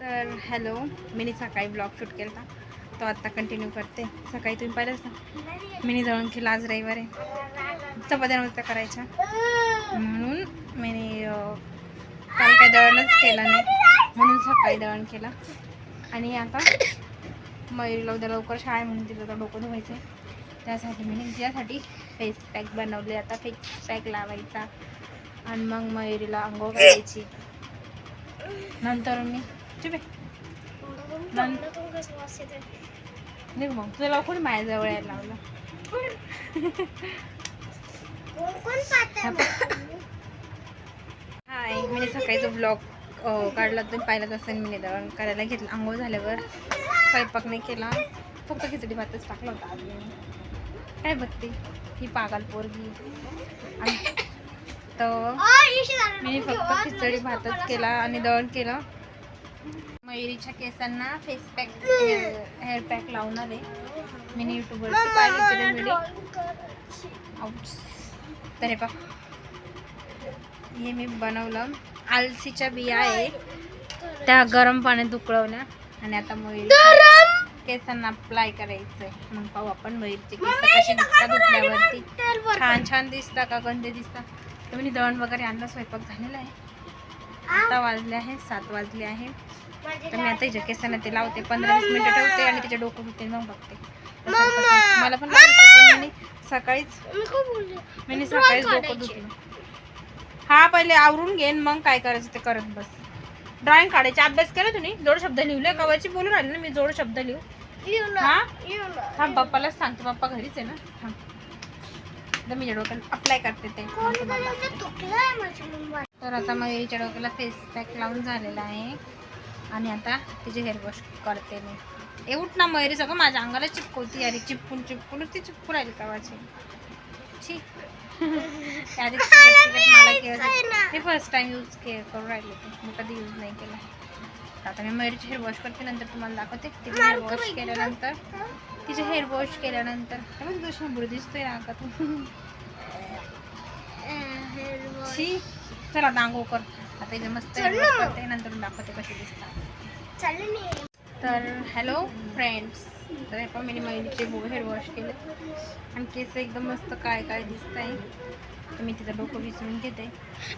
तर हॅलो मी सकाळी blog shoot केला तो आत्ता कंटिन्यू करते. सकाळी तुम्ही पाहिलंच ना मिनी दळण केला आज रविवार आहे. चपात्या नव्हत्या करायच्या. म्हणून मी काल काय दळणच केलं नाही. म्हणून सकाळी दळण केलं. आणि आता मयुरीला उद्या लवकर शाळा म्हणून तिथं डोकं धुवायचं आहे त्यासाठी मी तिच्यासाठी फेस पॅक बनवले. आता फेस पॅक लावायचा. आणि मग मयुरीला आंघोळ करायची नंतर मी चुपे निघ मग तुला कोणी माझ्याजवळ यायला लावलं? हाय मी सकाळी जो ब्लॉग काढला तुम्ही पाहिलाच असेल मी दळण करायला घेतलं. आंघोळ झाल्यावर स्वयंपाक नाही केला. फक्त खिचडी भातच टाकला होता आज मी काय बघते? ही पागल पोरगी. आणि तर मी फक्त खिचडी भातच केला आणि दळण केलं. मयुरीच्या केसांना फेस पॅक हेअर पॅक लावून आले. मी यूट्यूबवरती पाहिजे व्हिडिओ तर हे पहा. हे मी बनवलं. आलसीच्या बिया आहे. त्या गरम पाण्यात उकळवल्या आणि आता मयुरी केसांना अप्लाय करायचंय. मग पाहू आपण मयुरीचे केस कसे दिसतात धुतल्यावरती. छान छान दिसतात का? गंदे दिसतात तर मी दळण वगैरे आणला स्वयंपाक झालेला आहे. आता वाजले आहे सात वाजले आहे. तर मी आता हिच्या केसांना ते लावते पंधरा वीस मिनिटं ठेवते आणि तिचे डोकं धुते मग बघते. मला पण सकाळीच मी सकाळीच डोकं धुते हा पहिले आवरून घेईन मग काय करायचं ते करत बस. ड्रॉइंग काढायचे. अभ्यास केला तुम्ही? जोड शब्द लिहिले कवाची बोलून राहिले ना मी जोड शब्द लिहू. हा? हा पप्पालाच सांगते. पप्पा घरीच आहे ना? हा. तर मी डोक्याला अप्लाय करते ते. तर आता मग याच्या डोक्याला फेस पॅक लावून झालेला आहे. आणि आता तिचे हेअर वॉश करते मी. ए उठ ना मयुरी सगळं माझ्या अंगाला चिपकवती अरे चिपकून चिपकून ती चिपकू राहिली कावाची. चिकट चिकट मला केलं मी फर्स्ट टाइम यूज के करून राहिले ते मी कधी यूज नाही केला. आता मी मयुरीचे हेअर वॉश करते नंतर तुम्हाला दाखवते. तिचे हेअर वॉश केल्यानंतर. तिचे हेअर वॉश केल्यानंतर. हे शंभर दिसतोय ना का तू चला आंघोळ कर. आता मस्त नंतर दाखवते कशी दिसतात. तर हॅलो फ्रेंड्स तर हे पण मी मयुरीचे हेअर वॉश केले. आणि केस एकदम मस्त काय काय दिसत आहे तर मी तिचं डोकं विसरून घेते.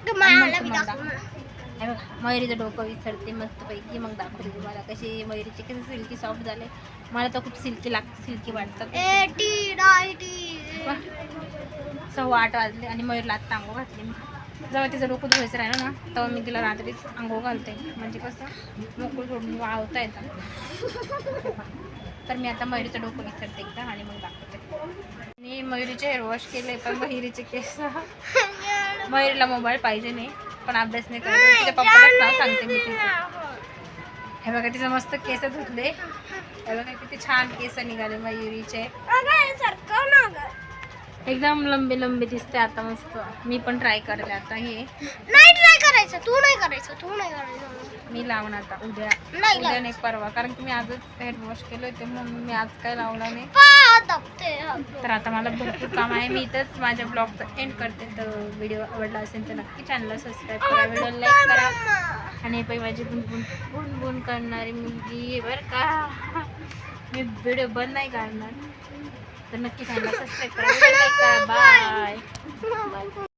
बघा मयुरीचं डोकं विसरते मस्तपैकी. मग दाखवते तुम्हाला कसे मयुरीचे. कसे सिल्की सॉफ्ट झाले मला तर खूप सिल्की लाग सिल्की वाटतात. सव्वा आठ वाजले आणि मयूरला आत्ता आंघोळ घातली मी. जेव्हा तिचं डोकं धुवायचं राहिलं ना तेव्हा मी तिला रात्रीच आंघोळ घालते. म्हणजे कसं मोकळं सोडून वाळवता येतं. तर मी आता मयुरीचं डोकं विसरते एकदा आणि मग दाखवते. आणि मयुरीचे हेअर वॉश केले पण मयुरीचे केस मयुरीला मोबाईल पाहिजे नाही पण अभ्यास नाही करत तिच्या पप्पालाच नाव सांगते मी तिचं. हे बघा तिचं मस्त केस धुतले. हे बघा किती छान केस निघाले मयुरीचे. एकदम लंबे लंबे दिसते आता मस्त. मी पण ट्राय करते आता हे. नाही ट्राय करायचं. तू नाही करायचं. तू नाही करायचं. मी लावून आता उद्या. नाही उद्या नाही परवा. कारण की मी आजच हेअर वॉश केलं होते म्हणून मी आज काय लावलं नाही. तर आता मला भरपूर काम आहे. मी इथंच माझ्या ब्लॉगचं एंड करते. तर व्हिडिओ आवडला असेल तर नक्की चॅनलला सबस्क्राईब करा. व्हिडिओ लाईक करा. आणि पाहिजे माझी बुनबुन बुनबुन करणारी मुलगी बरं का. मी व्हिडिओ बंद नाही काढणार तर नक्की चॅनलला सबस्क्राईब करा व्हिडिओ करा बाय